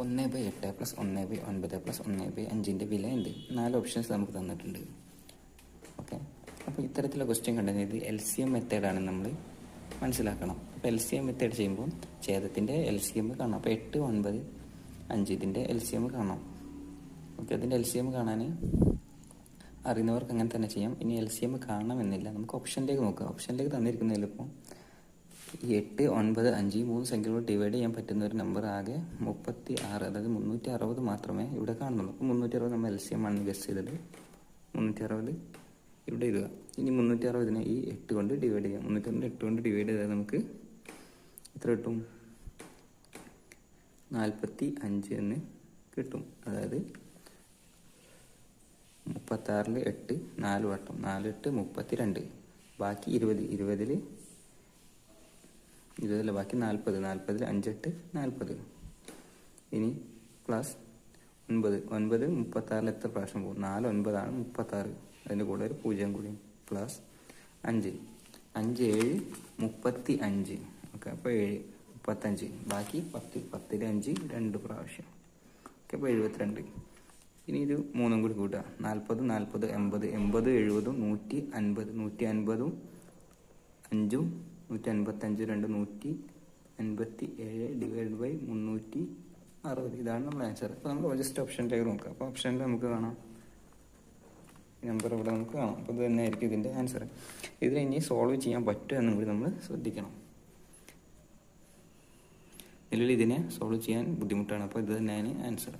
ഒന്ന് ബൈ എട്ട് പ്ലസ് ഒന്ന് ബൈ ഒൻപത് പ്ലസ് ഒന്ന് ബൈ അഞ്ചിന്റെ വില എന്ത് നാല് ഓപ്ഷൻസ് നമുക്ക് തന്നിട്ടുണ്ട്. ഓക്കെ അപ്പോൾ ഇത്തരത്തിലുള്ള ക്വസ്റ്റ്യൻ കണ്ടത് എൽ സി എം മെത്തേഡാണ് നമ്മൾ മനസ്സിലാക്കണം. അപ്പോൾ എൽ സി എം മെത്തേഡ് ചെയ്യുമ്പോൾ ഛേദത്തിന്റെ എൽ സി എം കാണാം. അപ്പോൾ എട്ട് ഒൻപത് അഞ്ച് ഇതിന്റെ എൽ സി എം കാണാം. ഓക്കെ അതിന്റെ എൽ സി എം കാണാൻ അറിയുന്നവർക്ക് അങ്ങനെ തന്നെ ചെയ്യാം. ഇനി എൽ സി എം കാണണമെന്നില്ല. നമുക്ക് ഓപ്ഷനിലേക്ക് നോക്കാം. ഓപ്ഷനിലേക്ക് തന്നിരിക്കുന്നതിലിപ്പോൾ എട്ട് ഒൻപത് അഞ്ച് മൂന്ന് സംഖ്യകളോട് ഡിവൈഡ് ചെയ്യാൻ പറ്റുന്ന ഒരു നമ്പർ ആകെ മുപ്പത്തി ആറ് അതായത് മുന്നൂറ്റി അറുപത് മാത്രമേ ഇവിടെ കാണുന്നുള്ളൂ. അപ്പോൾ മുന്നൂറ്റി അറുപത് നമ്മൾ എൽ സി എം ആണ് ഗസ് ചെയ്തത്. മുന്നൂറ്റി അറുപത് ഇവിടെ ഇടുക. ഇനി മുന്നൂറ്റി അറുപതിനെ ഈ എട്ട് കൊണ്ട് ഡിവൈഡ് ചെയ്യാം. മുന്നൂറ്റി അറുപത് എട്ട് കൊണ്ട് ഡിവൈഡ് ചെയ്താൽ നമുക്ക് എത്ര കിട്ടും? നാൽപ്പത്തി അഞ്ച് എന്ന് കിട്ടും. അതായത് മുപ്പത്താറിൽ എട്ട് നാല് വട്ടം. നാല് എട്ട് മുപ്പത്തി രണ്ട് ബാക്കി ഇരുപത്. ഇരുപതിൽ ഇരുപതിൽ ബാക്കി നാൽപ്പത് നാൽപ്പതിൽ അഞ്ചെട്ട് നാൽപ്പത് ഇനി പ്ലസ് ഒൻപത്. ഒൻപത് മുപ്പത്താറിൽ എത്ര പ്രാവശ്യം പോകും? നാല് ഒൻപതാണ് മുപ്പത്താറ്. അതിന്റെ കൂടെ ഒരു പൂജ്യം കൂടി. പ്ലസ് അഞ്ച്. അഞ്ച് ഏഴ് മുപ്പത്തി അഞ്ച്. ഓക്കെ അപ്പോൾ ഏഴ് മുപ്പത്തഞ്ച്. ബാക്കി പത്ത് പത്തിൽ അഞ്ച് രണ്ട് പ്രാവശ്യം. ഓക്കെ അപ്പോൾ എഴുപത്തിരണ്ട്. ഇനി ഇത് മൂന്നും കൂടി കൂട്ടുക. നാൽപ്പത് നാൽപ്പത് എൺപത് എൺപത് എഴുപതും നൂറ്റി അൻപത്. നൂറ്റി അൻപതും അഞ്ചും നൂറ്റി അൻപത്തഞ്ച് രണ്ട് നൂറ്റി അൻപത്തി ഏഴ് ഡിവൈഡ് ബൈ മുന്നൂറ്റി അറുപത്. ഇതാണ് നമ്മുടെ ആൻസർ അപ്പോൾ നമ്മൾ ജസ്റ്റ് ഓപ്ഷനിലേക്ക് നോക്കുക. അപ്പോൾ ഓപ്ഷനിൽ നമുക്ക് കാണാം. നമ്പർ ഇവിടെ നമുക്ക് കാണാം. അപ്പോൾ ഇത് തന്നെ ആയിരിക്കും ഇതിന്റെ ആൻസർ ഇതിനെ ഇനി സോൾവ് ചെയ്യാൻ പറ്റുമോ എന്നും കൂടി നമ്മൾ ശ്രദ്ധിക്കണം. നിലവിൽ ഇതിനെ സോൾവ് ചെയ്യാൻ ബുദ്ധിമുട്ടാണ്. അപ്പോൾ ഇത് തന്നെയാണ് ആൻസർ